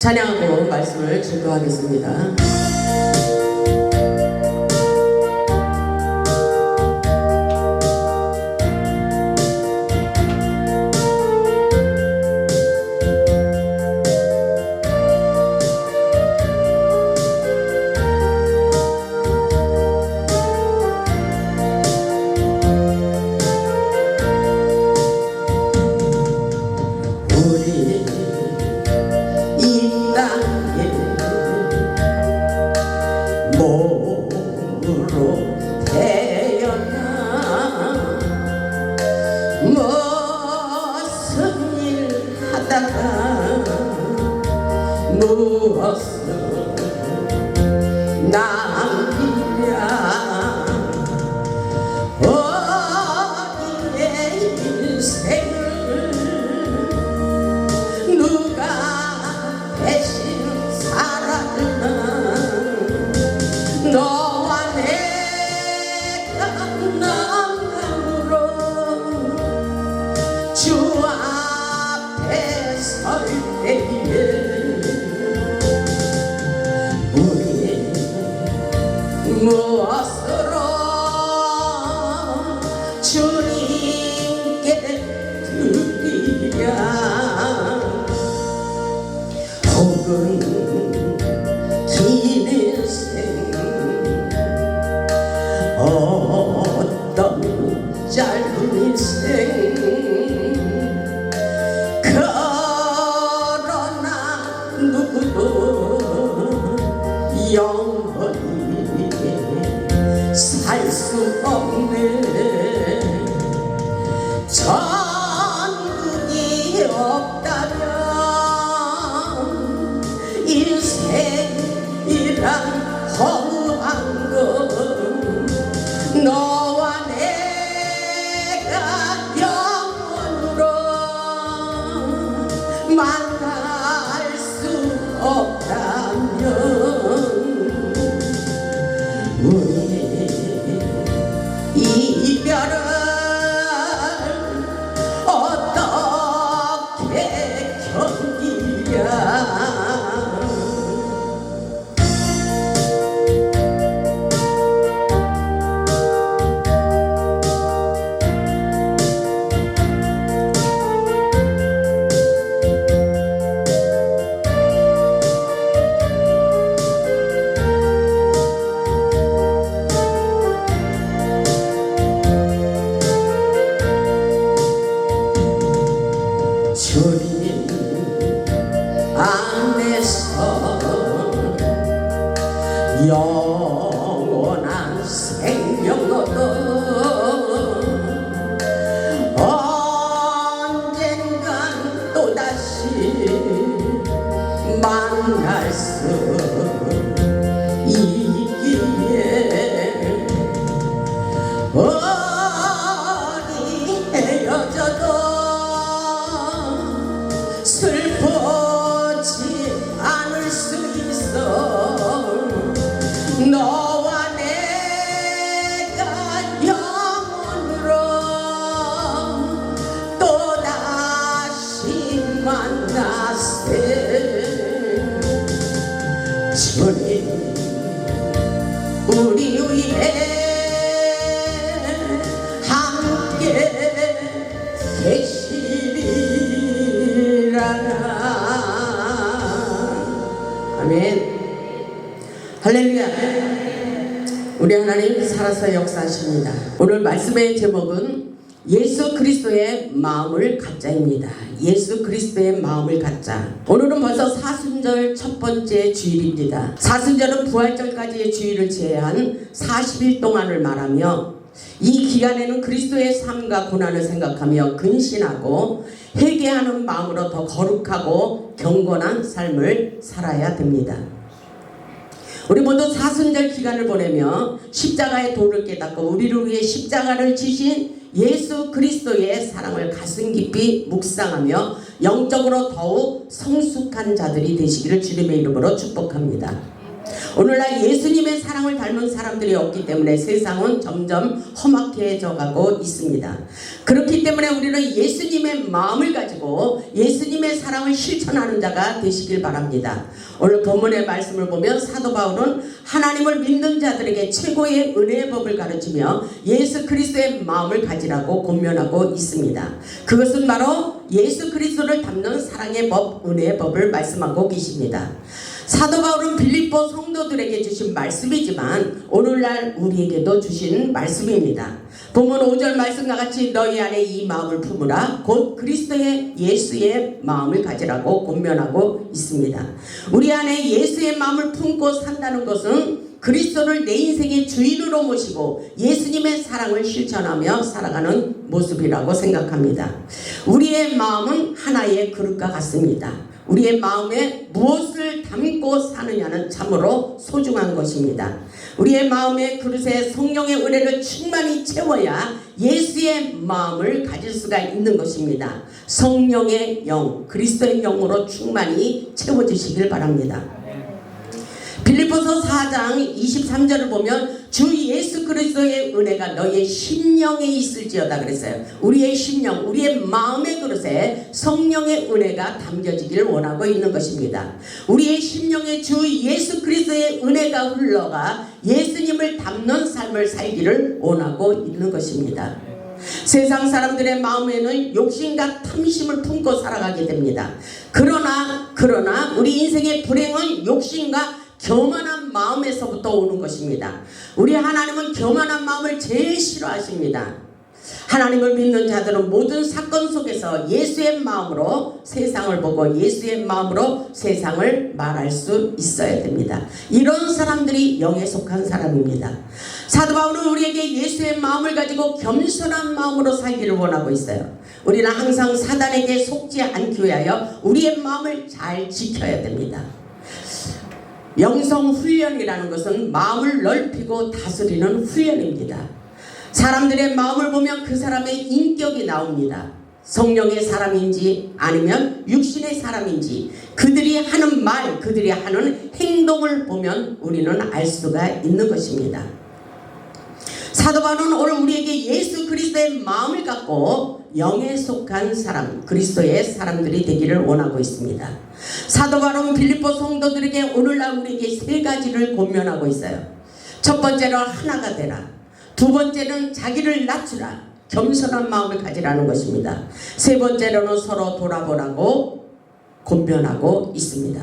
찬양하고 말씀을 증거하겠습니다. 무엇 만날 수 살아서 역사하십니다 오늘 말씀의 제목은 예수 그리스도의 마음을 갖자입니다. 예수 그리스도의 마음을 갖자. 오늘은 벌써 사순절 첫 번째 주일입니다. 사순절은 부활절까지의 주일을 제외한 40일 동안을 말하며 이 기간에는 그리스도의 삶과 고난을 생각하며 근신하고 회개하는 마음으로 더 거룩하고 경건한 삶을 살아야 됩니다. 우리 모두 사순절 기간을 보내며 십자가의 도를 깨닫고 우리를 위해 십자가를 지신 예수 그리스도의 사랑을 가슴 깊이 묵상하며 영적으로 더욱 성숙한 자들이 되시기를 주님의 이름으로 축복합니다. 오늘날 예수님의 사랑을 닮은 사람들이 없기 때문에 세상은 점점 험악해져 가고 있습니다. 그렇기 때문에 우리는 예수님의 마음을 가지고 예수님의 사랑을 실천하는 자가 되시길 바랍니다. 오늘 본문의 말씀을 보면 사도 바울은 하나님을 믿는 자들에게 최고의 은혜의 법을 가르치며 예수 그리스도의 마음을 가지라고 권면하고 있습니다. 그것은 바로 예수 그리스도를 담는 사랑의 법, 은혜의 법을 말씀하고 계십니다. 사도 바울은 빌립보 성도들에게 주신 말씀이지만 오늘날 우리에게도 주신 말씀입니다. 본문 5절 말씀과 같이 너희 안에 이 마음을 품으라 곧 그리스도의 예수의 마음을 가지라고 권면하고 있습니다. 우리 안에 예수의 마음을 품고 산다는 것은 그리스도를 내 인생의 주인으로 모시고 예수님의 사랑을 실천하며 살아가는 모습이라고 생각합니다. 우리의 마음은 하나의 그릇과 같습니다. 우리의 마음에 무엇을 담고 사느냐는 참으로 소중한 것입니다. 우리의 마음의 그릇에 성령의 은혜를 충만히 채워야 예수의 마음을 가질 수가 있는 것입니다. 성령의 영, 그리스도의 영으로 충만히 채워주시길 바랍니다. 빌립보서 4장 23절을 보면 주 예수 그리스도의 은혜가 너희의 심령에 있을지어다 그랬어요. 우리의 심령, 우리의 마음의 그릇에 성령의 은혜가 담겨지기를 원하고 있는 것입니다. 우리의 심령에 주 예수 그리스도의 은혜가 흘러가 예수님을 담는 삶을 살기를 원하고 있는 것입니다. 세상 사람들의 마음에는 욕심과 탐심을 품고 살아가게 됩니다. 그러나 그러나 우리 인생의 불행은 욕심과 교만한 마음에서부터 오는 것입니다. 우리 하나님은 교만한 마음을 제일 싫어하십니다. 하나님을 믿는 자들은 모든 사건 속에서 예수의 마음으로 세상을 보고 예수의 마음으로 세상을 말할 수 있어야 됩니다. 이런 사람들이 영에 속한 사람입니다. 사도 바울은 우리에게 예수의 마음을 가지고 겸손한 마음으로 살기를 원하고 있어요. 우리는 항상 사단에게 속지 않기 위하여 우리의 마음을 잘 지켜야 됩니다. 영성 훈련이라는 것은 마음을 넓히고 다스리는 훈련입니다. 사람들의 마음을 보면 그 사람의 인격이 나옵니다. 성령의 사람인지 아니면 육신의 사람인지 그들이 하는 말, 그들이 하는 행동을 보면 우리는 알 수가 있는 것입니다. 사도 바울은 오늘 우리에게 예수 그리스도의 마음을 갖고 영에 속한 사람, 그리스도의 사람들이 되기를 원하고 있습니다. 사도 바울은 빌립보 성도들에게 오늘날 우리에게 세 가지를 권면하고 있어요. 첫 번째로 하나가 되라. 두 번째는 자기를 낮추라. 겸손한 마음을 가지라는 것입니다. 세 번째로는 서로 돌아보라고 곤변하고 있습니다.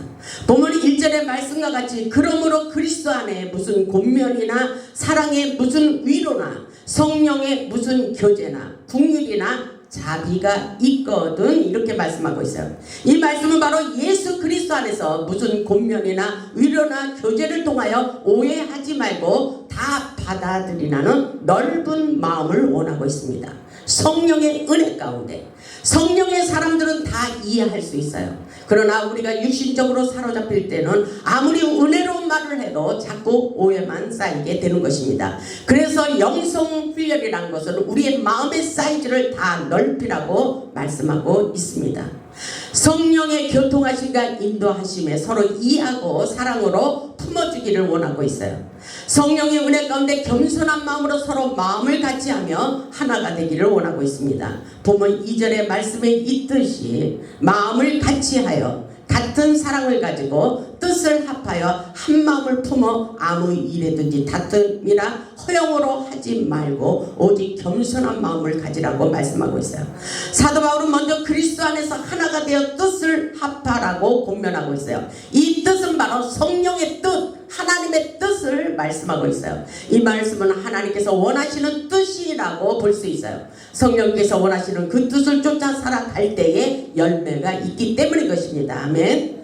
본문 1절의 말씀과 같이 그러므로 그리스도 안에 무슨 곤면이나 사랑의 무슨 위로나 성령의 무슨 교제나 국률이나 자비가 있거든 이렇게 말씀하고 있어요. 이 말씀은 바로 예수 그리스도 안에서 무슨 곤면이나 위로나 교제를 통하여 오해하지 말고 다 받아들이라는 넓은 마음을 원하고 있습니다. 성령의 은혜 가운데 성령의 사람들은 다 이해할 수 있어요. 그러나 우리가 육신적으로 사로잡힐 때는 아무리 은혜로운 말을 해도 자꾸 오해만 쌓이게 되는 것입니다. 그래서 영성 훈련이라는 것은 우리의 마음의 사이즈를 다 넓히라고 말씀하고 있습니다. 성령의 교통하심과 인도하심에 서로 이해하고 사랑으로 품어주기를 원하고 있어요. 성령의 은혜 가운데 겸손한 마음으로 서로 마음을 같이 하며 하나가 되기를 원하고 있습니다. 보면 2절의 말씀에 있듯이 마음을 같이 하여 같은 사랑을 가지고 뜻을 합하여 한 마음을 품어 아무 일에든지 다툼이나 허영으로 하지 말고 오직 겸손한 마음을 가지라고 말씀하고 있어요. 사도 바울은 먼저 그리스도 안에서 하나가 되어 뜻을 합하라고 공면하고 있어요. 이 뜻은 바로 성령의 뜻, 하나님의 뜻을 말씀하고 있어요. 이 말씀은 하나님께서 원하시는 뜻이라고 볼 수 있어요. 성령께서 원하시는 그 뜻을 쫓아 살아갈 때에 열매가 있기 때문인 것입니다. 아멘.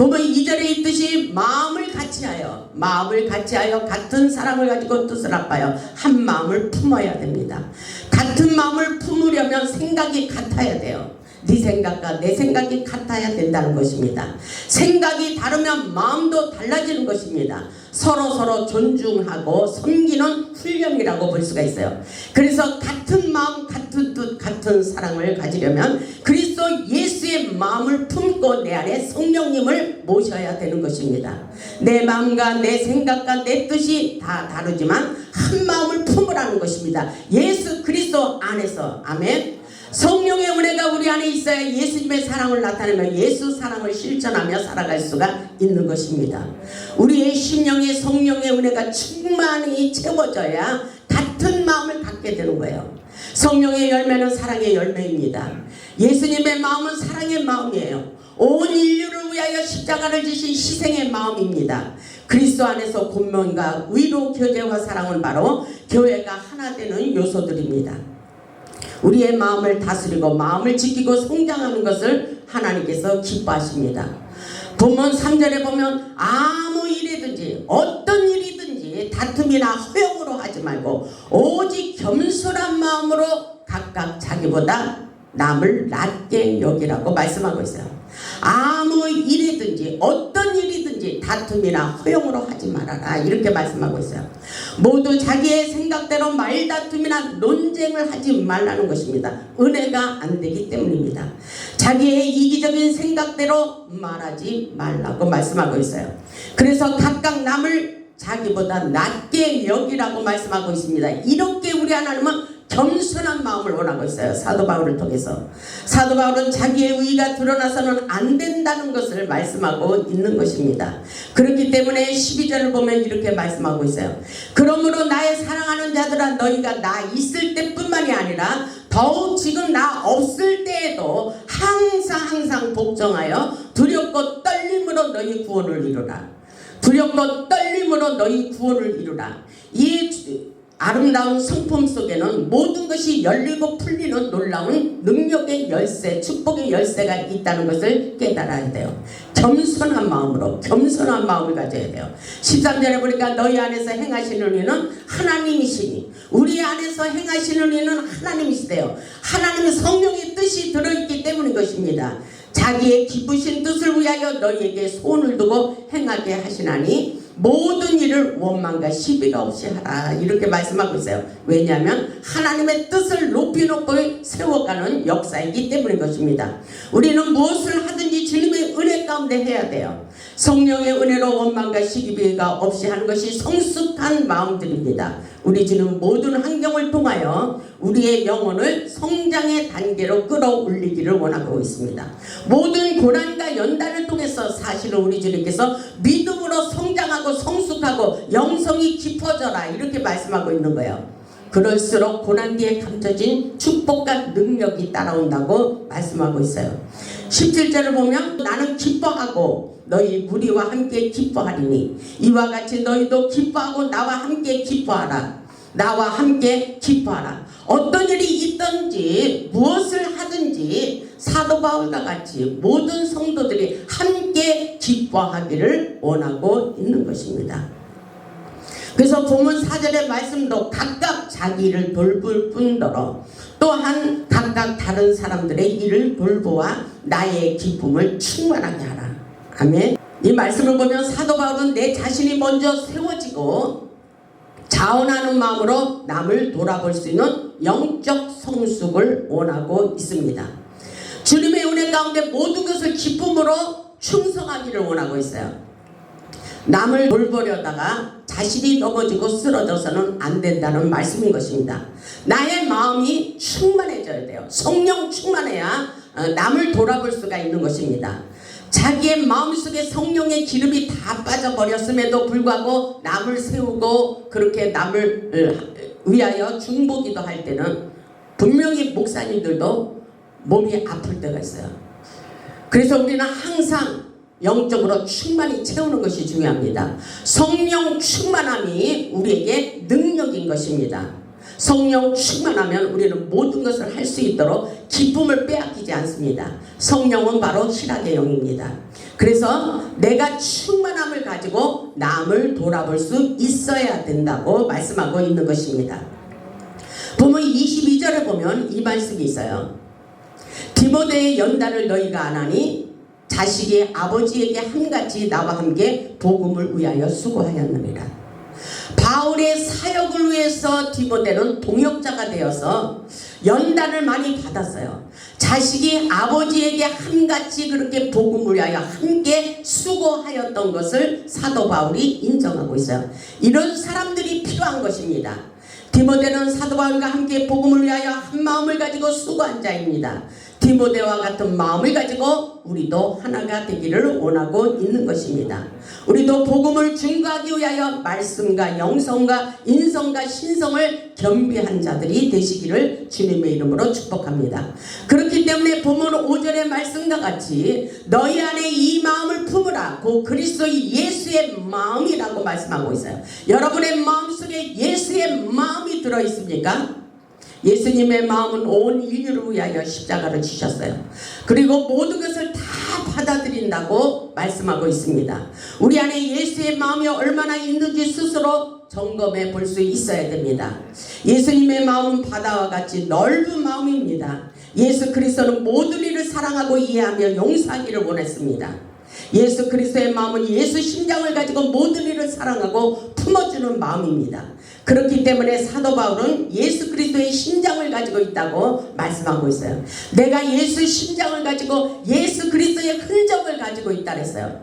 보면 2절에 있듯이 마음을 같이하여 마음을 같이하여 같은 사랑을 가지고 뜻을 합하여 한 마음을 품어야 됩니다. 같은 마음을 품으려면 생각이 같아야 돼요. 네 생각과 내 생각이 같아야 된다는 것입니다. 생각이 다르면 마음도 달라지는 것입니다. 서로 서로 존중하고 섬기는 훈련이라고 볼 수가 있어요. 그래서 같은 마음, 같은 뜻, 같은 사랑을 가지려면 그리스도 예수의 마음을 품고 내 안에 성령님을 모셔야 되는 것입니다. 내 마음과 내 생각과 내 뜻이 다 다르지만 한 마음을 품으라는 것입니다. 예수 그리스도 안에서 아멘. 성령의 은혜가 우리 안에 있어야 예수님의 사랑을 나타내며 예수 사랑을 실천하며 살아갈 수가 있는 것입니다. 우리의 심령에 성령의 은혜가 충만히 채워져야 같은 마음을 갖게 되는 거예요. 성령의 열매는 사랑의 열매입니다. 예수님의 마음은 사랑의 마음이에요. 온 인류를 위하여 십자가를 지신 희생의 마음입니다. 그리스도 안에서 공명과 위로 교제와 사랑은 바로 교회가 하나 되는 요소들입니다. 우리의 마음을 다스리고 마음을 지키고 성장하는 것을 하나님께서 기뻐하십니다. 본문 3절에 보면 아무 일이든지 어떤 일이든지 다툼이나 허용으로 하지 말고 오직 겸손한 마음으로 각각 자기보다 남을 낮게 여기라고 말씀하고 있어요. 아무 일이든지 어떤 일이든지 다툼이나 허용으로 하지 말아라 이렇게 말씀하고 있어요. 모두 자기의 생각대로 말다툼이나 논쟁을 하지 말라는 것입니다. 은혜가 안 되기 때문입니다. 자기의 이기적인 생각대로 말하지 말라고 말씀하고 있어요. 그래서 각각 남을 자기보다 낮게 여기라고 말씀하고 있습니다. 이렇게 우리 하나님은 겸손한 마음을 원하고 있어요. 사도 바울을 통해서. 사도 바울은 자기의 의가 드러나서는 안 된다는 것을 말씀하고 있는 것입니다. 그렇기 때문에 12절을 보면 이렇게 말씀하고 있어요. 그러므로 나의 사랑하는 자들아 너희가 나 있을 때뿐만이 아니라 더욱 지금 나 없을 때에도 항상 항상 복종하여 두렵고 떨림으로 너희 구원을 이루라. 두렵고 떨림으로 너희 구원을 이루라. 이 아름다운 성품 속에는 모든 것이 열리고 풀리는 놀라운 능력의 열쇠, 축복의 열쇠가 있다는 것을 깨달아야 돼요. 겸손한 마음으로, 겸손한 마음을 가져야 돼요. 13절에 보니까 너희 안에서 행하시는 이는 하나님이시니, 우리 안에서 행하시는 이는 하나님이시대요. 하나님의 성령의 뜻이 들어있기 때문인 것입니다. 자기의 기쁘신 뜻을 위하여 너희에게 소원을 두고 행하게 하시나니 모든 일을 원망과 시비가 없이 하라 이렇게 말씀하고 있어요. 왜냐하면 하나님의 뜻을 높이 높이 세워가는 역사이기 때문인 것입니다. 우리는 무엇을 하든지 주님의 은혜 가운데 해야 돼요. 성령의 은혜로 원망과 시기비가 없이 하는 것이 성숙한 마음들입니다. 우리 주는 모든 환경을 통하여 우리의 영혼을 성장의 단계로 끌어올리기를 원하고 있습니다. 모든 고난과 연단을 통해서 사실은 우리 주님께서 믿음으로 성장하고 성숙하고 영성이 깊어져라 이렇게 말씀하고 있는 거예요. 그럴수록 고난 뒤에 감춰진 축복과 능력이 따라온다고 말씀하고 있어요. 17절을 보면 나는 기뻐하고 너희 무리와 함께 기뻐하리니 이와 같이 너희도 기뻐하고 나와 함께 기뻐하라. 나와 함께 기뻐하라. 어떤 일이 있든지 무엇을 하든지 사도 바울과 같이 모든 성도들이 함께 기뻐하기를 원하고 있는 것입니다. 그래서 본문 4절의 말씀도 각각 자기를 돌볼 뿐더러 또한 각각 다른 사람들의 일을 돌보아 나의 기쁨을 충만하게 하라. 아멘. 이 말씀을 보면 사도 바울은 내 자신이 먼저 세워지고 자원하는 마음으로 남을 돌아볼 수 있는 영적 성숙을 원하고 있습니다. 주님의 은혜 가운데 모든 것을 기쁨으로 충성하기를 원하고 있어요. 남을 돌보려다가 자신이 넘어지고 쓰러져서는 안 된다는 말씀인 것입니다. 나의 마음이 충만해져야 돼요. 성령 충만해야 어, 남을 돌아볼 수가 있는 것입니다. 자기의 마음속에 성령의 기름이 다 빠져버렸음에도 불구하고 남을 세우고 그렇게 남을 어, 위하여 중보기도 할 때는 분명히 목사님들도 몸이 아플 때가 있어요. 그래서 우리는 항상 영적으로 충만히 채우는 것이 중요합니다. 성령 충만함이 우리에게 능력인 것입니다. 성령 충만하면 우리는 모든 것을 할 수 있도록 기쁨을 빼앗기지 않습니다. 성령은 바로 희락의 영입니다. 그래서 내가 충만함을 가지고 남을 돌아볼 수 있어야 된다고 말씀하고 있는 것입니다. 보면 22절에 보면 이 말씀이 있어요. 디모데의 연단을 너희가 안 하니 자식이 아버지에게 한같이 나와 함께 복음을 위하여 수고하였느니라. 바울의 사역을 위해서 디모데는 동역자가 되어서 연단을 많이 받았어요. 자식이 아버지에게 한같이 그렇게 복음을 위하여 함께 수고하였던 것을 사도 바울이 인정하고 있어요. 이런 사람들이 필요한 것입니다. 디모데는 사도 바울과 함께 복음을 위하여 한 마음을 가지고 수고한 자입니다. 디모데와 같은 마음을 가지고 우리도 하나가 되기를 원하고 있는 것입니다. 우리도 복음을 증거하기 위하여 말씀과 영성과 인성과 신성을 겸비한 자들이 되시기를 주님의 이름으로 축복합니다. 그렇기 때문에 본문 5절의 말씀과 같이 너희 안에 이 마음을 품으라 고 그리스도의 예수의 마음이라고 말씀하고 있어요. 여러분의 마음속에 예수의 마음이 들어 있습니까? 예수님의 마음은 온 인류를 위하여 십자가를 지셨어요. 그리고 모든 것을 다 받아들인다고 말씀하고 있습니다. 우리 안에 예수의 마음이 얼마나 있는지 스스로 점검해 볼 수 있어야 됩니다. 예수님의 마음은 바다와 같이 넓은 마음입니다. 예수 그리스도는 모든 이를 사랑하고 이해하며 용서하기를 원했습니다. 예수 그리스도의 마음은 예수 심장을 가지고 모든 이를 사랑하고 품어주는 마음입니다. 그렇기 때문에 사도 바울은 예수 그리스도의 심장을 가지고 있다고 말씀하고 있어요. 내가 예수 심장을 가지고 예수 그리스도의 흔적을 가지고 있다 그랬어요.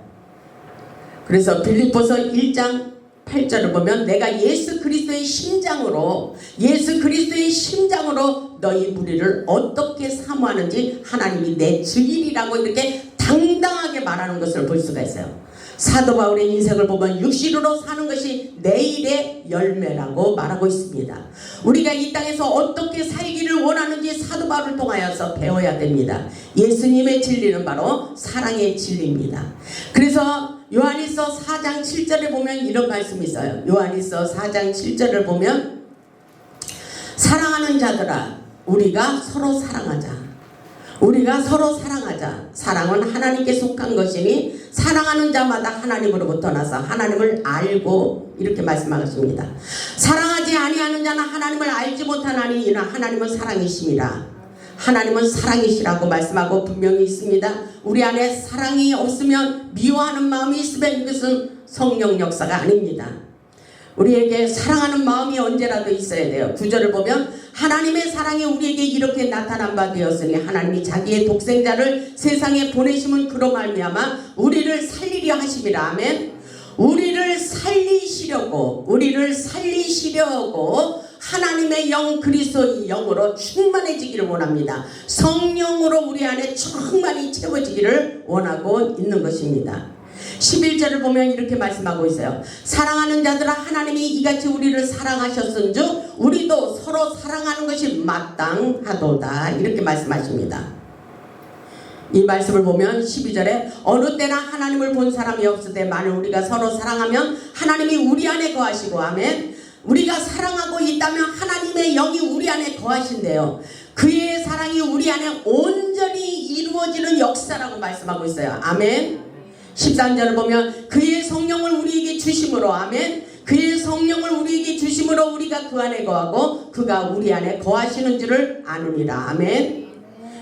그래서 빌립보서 1장 8절을 보면 내가 예수 그리스도의 심장으로 예수 그리스도의 심장으로 너희 무리를 어떻게 사모하는지 하나님이 내 증인이라고 이렇게 당당하게 말하는 것을 볼 수가 있어요. 사도 바울의 인생을 보면 육신으로 사는 것이 내일의 열매라고 말하고 있습니다. 우리가 이 땅에서 어떻게 살기를 원하는지 사도 바울을 통하여서 배워야 됩니다. 예수님의 진리는 바로 사랑의 진리입니다. 그래서 요한일서 4장 7절에 보면 이런 말씀이 있어요. 요한일서 4장 7절을 보면 사랑하는 자들아 우리가 서로 사랑하자. 우리가 서로 사랑하자. 사랑은 하나님께 속한 것이니 사랑하는 자마다 하나님으로부터 나서 하나님을 알고 이렇게 말씀하셨습니다. 사랑하지 아니하는 자는 하나님을 알지 못하나니 이는 하나님은 사랑이심이라. 하나님은 사랑이시라고 말씀하고 분명히 있습니다. 우리 안에 사랑이 없으면 미워하는 마음이 있으면 이것은 성령 역사가 아닙니다. 우리에게 사랑하는 마음이 언제라도 있어야 돼요. 구절을 보면 하나님의 사랑이 우리에게 이렇게 나타난 바 되었으니 하나님이 자기의 독생자를 세상에 보내심은 그로 말미암아 우리를 살리려 하심이라 아멘. 우리를 살리시려고 우리를 살리시려고 하나님의 영 그리스도의 영으로 충만해지기를 원합니다. 성령으로 우리 안에 충만히 채워지기를 원하고 있는 것입니다. 11절을 보면 이렇게 말씀하고 있어요. 사랑하는 자들아 하나님이 이같이 우리를 사랑하셨은즉 우리도 서로 사랑하는 것이 마땅하도다 이렇게 말씀하십니다. 이 말씀을 보면 12절에 어느 때나 하나님을 본 사람이 때 만일 우리가 서로 사랑하면 하나님이 우리 안에 거하시고 아멘 우리가 사랑하고 있다면 하나님의 영이 우리 안에 거하신대요. 그의 사랑이 우리 안에 온전히 이루어지는 역사라고 말씀하고 있어요. 아멘. 13절을 보면 그의 성령을 우리에게 주심으로 아멘. 그의 성령을 우리에게 주심으로 우리가 그 안에 거하고 그가 우리 안에 거하시는 줄을 아느니라. 아멘.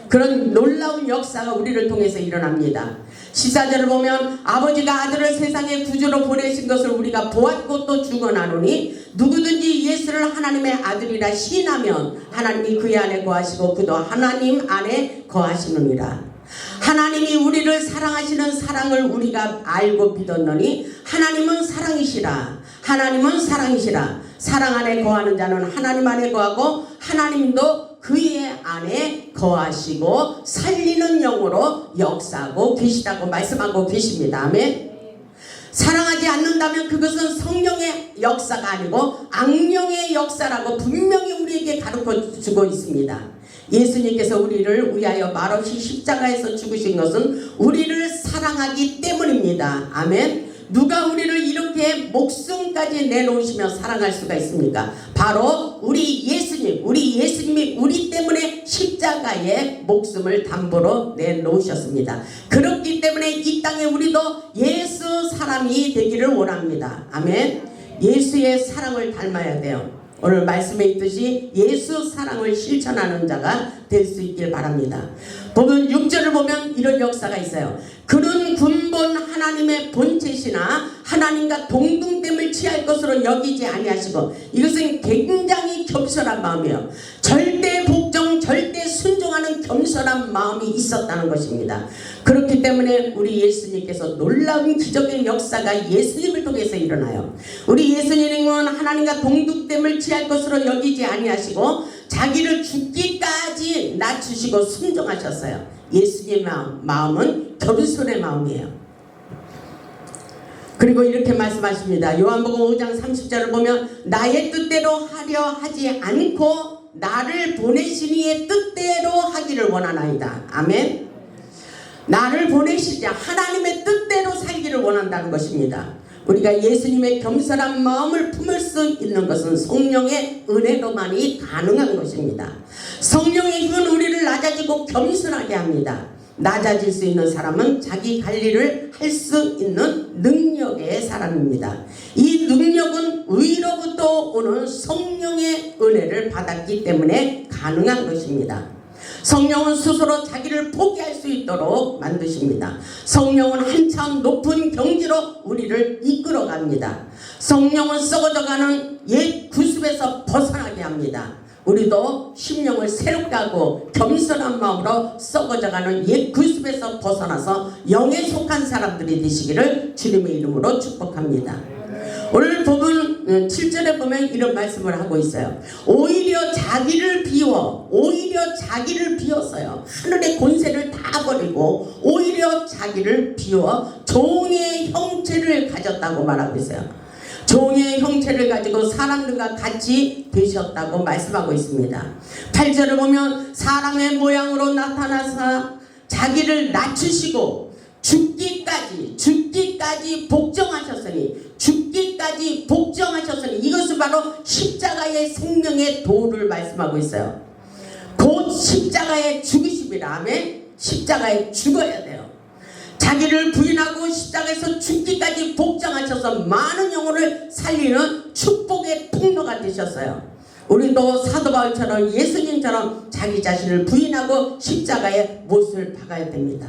그런 놀라운 역사가 우리를 통해서 일어납니다. 시사절을 보면 아버지가 아들을 세상에 구주로 보내신 것을 우리가 보았고 또 죽어나노니 누구든지 예수를 하나님의 아들이라 시인하면 하나님이 그의 안에 거하시고 그도 하나님 안에 거하시느니라. 하나님이 우리를 사랑하시는 사랑을 우리가 알고 믿었노니 하나님은 사랑이시라. 하나님은 사랑이시라. 사랑 안에 거하는 자는 하나님 안에 거하고 하나님도 그의 안에 거하시고 살리는 영으로 역사하고 계시다고 말씀하고 계십니다. 아멘. 사랑하지 않는다면 그것은 성령의 역사가 아니고 악령의 역사라고 분명히 우리에게 가르쳐 주고 있습니다. 예수님께서 우리를 위하여 말없이 십자가에서 죽으신 것은 우리를 사랑하기 때문입니다. 아멘. 누가 우리를 이렇게 목숨까지 내놓으시며 사랑할 수가 있습니까? 바로 우리 예수님, 우리 예수님이 우리 때문에 십자가에 목숨을 담보로 내놓으셨습니다. 그렇기 때문에 이 땅에 우리도 예수 사람이 되기를 원합니다. 아멘. 예수의 사랑을 닮아야 돼요. 오늘 말씀에 있듯이 예수 사랑을 실천하는 자가 될 수 있길 바랍니다. 보면 6절을 보면 이런 역사가 있어요. 그는 근본 하나님의 본체시나 하나님과 동등됨을 취할 것으로 여기지 아니하시고 이것은 굉장히 겸손한 마음이에요. 절대 복종, 절대 순종하는 겸손한 마음이 있었다는 것입니다. 그렇기 때문에 우리 예수님께서 놀라운 기적의 역사가 예수님을 통해서 일어나요. 우리 예수님은 하나님과 동등됨을 취할 것으로 여기지 아니하시고 자기를 죽기까지 낮추시고 순종하셨어요. 예수님의 마음, 마음은 겸손의 마음이에요. 그리고 이렇게 말씀하십니다. 요한복음 5장 30절을 보면 나의 뜻대로 하려 하지 않고 나를 보내신 이의 뜻대로 하기를 원하나이다. 아멘. 나를 보내시자 하나님의 뜻대로 살기를 원한다는 것입니다. 우리가 예수님의 겸손한 마음을 품을 수 있는 것은 성령의 은혜로만이 가능한 것입니다. 성령의 힘은 우리를 낮아지고 겸손하게 합니다. 낮아질 수 있는 사람은 자기 관리를 할 수 있는 능력의 사람입니다. 이 능력은 위로부터 오는 성령의 은혜를 받았기 때문에 가능한 것입니다. 성령은 스스로 자기를 포기할 수 있도록 만드십니다. 성령은 한참 높은 경지로 우리를 이끌어 갑니다. 성령은 썩어져가는 옛 구습에서 벗어나게 합니다. 우리도 심령을 새롭게 하고 겸손한 마음으로 썩어져가는 옛 구습에서 벗어나서 영에 속한 사람들이 되시기를 주님의 이름으로 축복합니다. 오늘 부분 7절에 보면 이런 말씀을 하고 있어요. 오히려 자기를 비워 오히려 자기를 비웠어요. 하늘의 권세를 다 버리고 오히려 자기를 비워 종의 형체를 가졌다고 말하고 있어요. 종의 형체를 가지고 사람들과 같이 되셨다고 말씀하고 있습니다. 8절을 보면 사람의 모양으로 나타나서 자기를 낮추시고 죽기까지 죽기까지 복종하셨으니 죽기까지 복종하셨으니 이것은 바로 십자가의 생명의 도를 말씀하고 있어요. 곧 십자가의 죽으심이라 아멘 십자가에 죽어야 돼요. 자기를 부인하고 십자가에서 죽기까지 복종하셔서 많은 영혼을 살리는 축복의 통로가 되셨어요. 우리도 사도 바울처럼 예수님처럼 자기 자신을 부인하고 십자가에 못을 박아야 됩니다.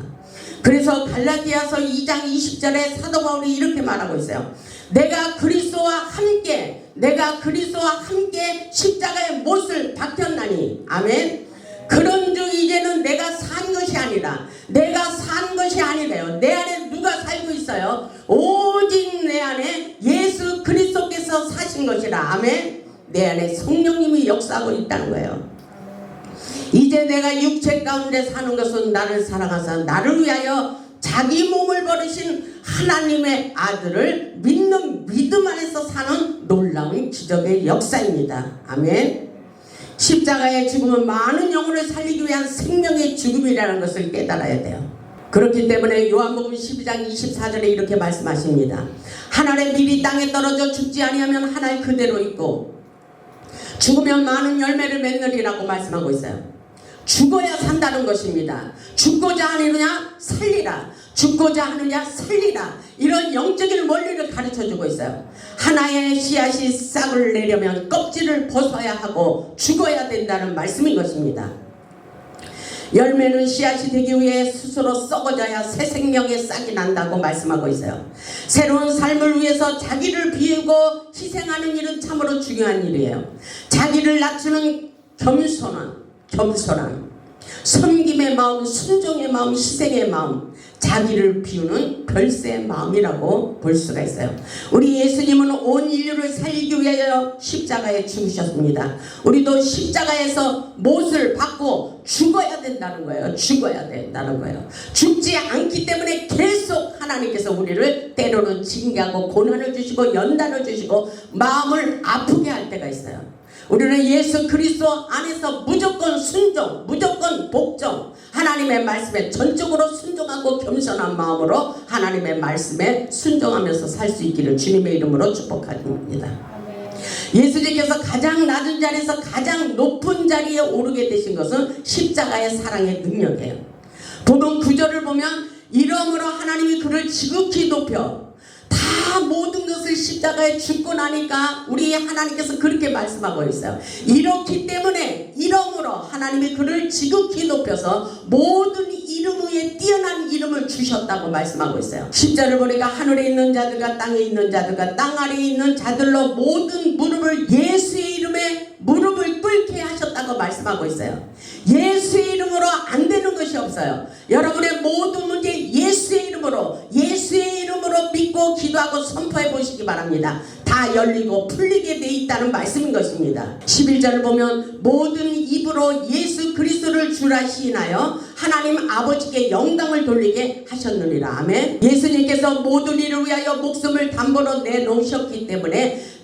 그래서 갈라디아서 2장 20절에 사도 바울이 이렇게 말하고 있어요. 내가 그리스도와 함께 내가 그리스도와 함께 십자가에 못을 박혔나니 아멘. 그런즉 이제는 내가 산 것이 아니라 내가 산 것이 아니래요. 내 안에 누가 살고 있어요? 오직 내 안에 예수 그리스도께서 사신 것이라. 아멘. 내 안에 성령님이 역사하고 있다는 거예요. 이제 내가 육체 가운데 사는 것은 나를 사랑하사 나를 위하여 자기 몸을 버리신 하나님의 아들을 믿는 믿음 안에서 사는 놀라운 기적의 역사입니다. 아멘. 십자가의 죽음은 많은 영혼을 살리기 위한 생명의 죽음이라는 것을 깨달아야 돼요. 그렇기 때문에 요한복음 12장 24절에 이렇게 말씀하십니다. 하늘의 밀이 땅에 떨어져 죽지 아니하면 하늘 그대로 있고 죽으면 많은 열매를 맺느리라고 말씀하고 있어요. 죽어야 산다는 것입니다. 죽고자 하느냐 살리라. 죽고자 하느냐 살리라. 이런 영적인 원리를 가르쳐 주고 있어요. 하나의 씨앗이 싹을 내려면 껍질을 벗어야 하고 죽어야 된다는 말씀인 것입니다. 열매는 씨앗이 되기 위해 스스로 썩어져야 새 생명의 싹이 난다고 말씀하고 있어요. 새로운 삶을 위해서 자기를 비우고 희생하는 일은 참으로 중요한 일이에요. 자기를 낮추는 겸손한 겸손함, 섬김의 마음, 순종의 마음, 희생의 마음, 자기를 비우는 별세의 마음이라고 볼 수가 있어요. 우리 예수님은 온 인류를 살리기 위하여 십자가에 죽으셨습니다. 우리도 십자가에서 못을 받고 죽어야 된다는 거예요. 죽어야 된다는 거예요. 죽지 않기 때문에 계속 하나님께서 우리를 때로는 징계하고 고난을 주시고 연단을 주시고 마음을 아프게 할 때가 있어요. 우리는 예수 그리스도 안에서 무조건 순종, 무조건 복종, 하나님의 말씀에 전적으로 순종하고 겸손한 마음으로 하나님의 말씀에 순종하면서 살 수 있기를 주님의 이름으로 축복합니다. 예수님께서 가장 낮은 자리에서 가장 높은 자리에 오르게 되신 것은 십자가의 사랑의 능력이에요. 보통 구절을 보면 이러므로 하나님이 그를 지극히 높여 모든 것을 십자가에 죽고 나니까 우리 하나님께서 그렇게 말씀하고 있어요. 이렇기 때문에 이름으로 하나님이 그를 지극히 높여서 모든 이름 위에 뛰어난 이름을 주셨다고 말씀하고 있어요. 십자를 보니까 하늘에 있는 자들과 땅에 있는 자들과 땅 아래에 있는 자들로 모든 무릎을 예수의 이름 에 무릎을 꿇게 하셨다고 말씀하고 있어요. 예수의 이름으로 안 되는 것이 없어요. 여러분의 모든 문제 예수의 이름으로 예수의 이름으로 믿고 기도하고 선포해 보시기 바랍니다. 다 열리고 풀리게 돼 있다는 말씀인 것입니다. 11절을 보면 모든 입으로 예수 그리스도를 주라 시인하여 하나님 아버지께 영광을 돌리게 하셨느니라. 아멘. 예수님께서 모든 일을 위하여 목숨을 담보로 내놓으셨기 때문에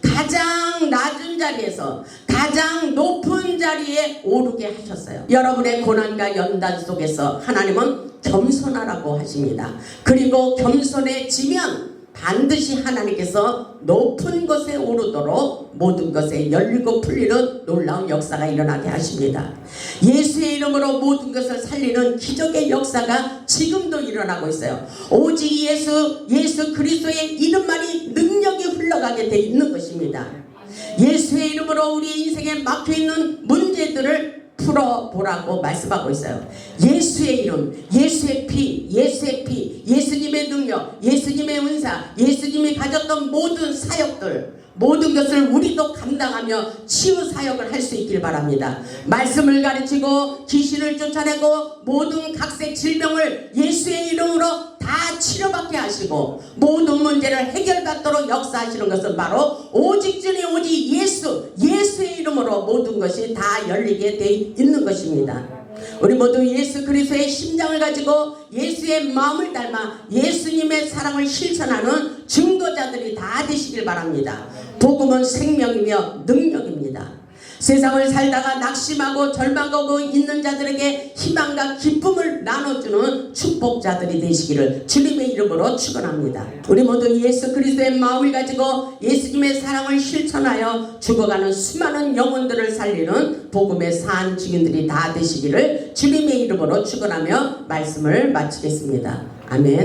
자리에서 가장 높은 자리에 오르게 하셨어요. 여러분의 고난과 연단 속에서 하나님은 겸손하라고 하십니다. 그리고 겸손해지면 반드시 하나님께서 높은 것에 오르도록 모든 것에 열리고 풀리는 놀라운 역사가 일어나게 하십니다. 예수의 이름으로 모든 것을 살리는 기적의 역사가 지금도 일어나고 있어요. 오직 예수, 예수 그리스도의 이름만이 능력이 흘러가게 돼 있는 것입니다. 예수의 이름으로 우리 인생에 막혀 있는 문제들을 풀어보라고 말씀하고 있어요. 예수의 이름, 예수의 피, 예수의 피, 예수님의 능력, 예수님의 은사, 예수님이 가졌던 모든 사역들, 모든 것을 우리도 감당하며 치유 사역을 할 수 있길 바랍니다. 말씀을 가르치고 귀신을 쫓아내고 모든 각색 질병을 예수의 이름으로 다 치료받게 하시고 모든 문제를 해결받도록 역사하시는 것은 바로 오직 전에 오직 예수 예수의 이름으로 모든 것이 다 열리게 돼 있는 것입니다. 우리 모두 예수 그리스도의 심장을 가지고 예수의 마음을 닮아 예수님의 사랑을 실천하는 증거자들이 다 되시길 바랍니다. 복음은 생명이며 능력입니다. 세상을 살다가 낙심하고 절망하고 있는 자들에게 희망과 기쁨을 나눠주는 축복자들이 되시기를 주님의 이름으로 축원합니다. 우리 모두 예수 그리스도의 마음을 가지고 예수님의 사랑을 실천하여 죽어가는 수많은 영혼들을 살리는 복음의 산 증인들이 다 되시기를 주님의 이름으로 축원하며 말씀을 마치겠습니다. 아멘.